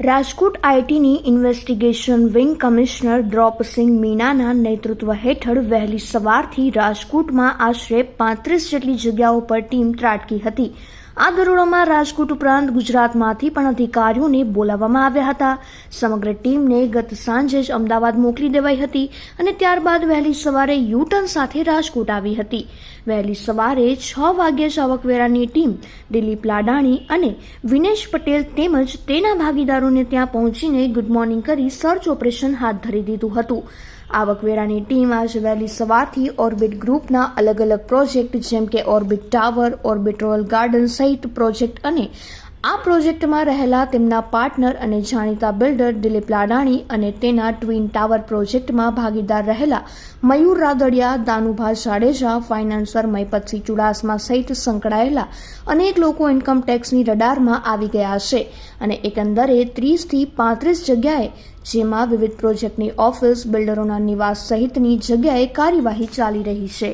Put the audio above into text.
રાજકોટ આઈટીની investigation wing commissioner Draupsinh મીનાના નેતૃત્વ હેઠળ વહેલી સવારથી રાજકોટમાં આશરે પાંત્રીસ જેટલી જગ્યાઓ પર ટીમ ત્રાટકી હતી. આ દરોડામાં રાજકોટ ઉપરાંત ગુજરાતમાંથી પણ અધિકારીઓને બોલાવવામાં આવ્યા હતા. સમગ્ર ટીમને ગત સાંજે જ અમદાવાદ મોકલી દેવાઈ હતી અને ત્યારબાદ વહેલી સવારે યુટર્ન સાથે રાજકોટ આવી હતી. વહેલી સવારે છ વાગ્યે જ આવકવેરાની ટીમ દિલીપ લાડાણી અને વિનેશ પટેલ તેમજ તેના ભાગીદારોને ત્યાં પહોંચીને ગુડ મોર્નિંગ કરી સર્ચ ઓપરેશન હાથ ધરી દીધું હતું. આવકવેરાની ટીમ આજે વહેલી સવારથી ઓર્બિટ ગ્રુપના અલગ અલગ પ્રોજેક્ટ જેમ કે Orbit Tower, Orbit Royal Garden સહિત પ્રોજેક્ટ અને આ પ્રોજેક્ટમાં રહેલા તેમના પાર્ટનર અને જાણીતા બિલ્ડર દિલીપ લાડાણી અને તેના ટ્વિન ટાવર પ્રોજેક્ટમાં ભાગીદાર રહેલા મયુર રાદડિયા દાનુભા જાડેજા ફાઇનાન્સર મયપતસિંહ ચુડાસમા સહિત સંકળાયેલા અનેક લોકો ઇન્કમ ટેક્સની રડારમાં આવી ગયા છે અને એકંદરે ત્રીસથી પાંત્રીસ જગ્યાએ જેમાં વિવિધ પ્રોજેક્ટની ઓફિસ, બિલ્ડરોના નિવાસ સહિતની જગ્યાએ કાર્યવાહી ચાલી રહી છે.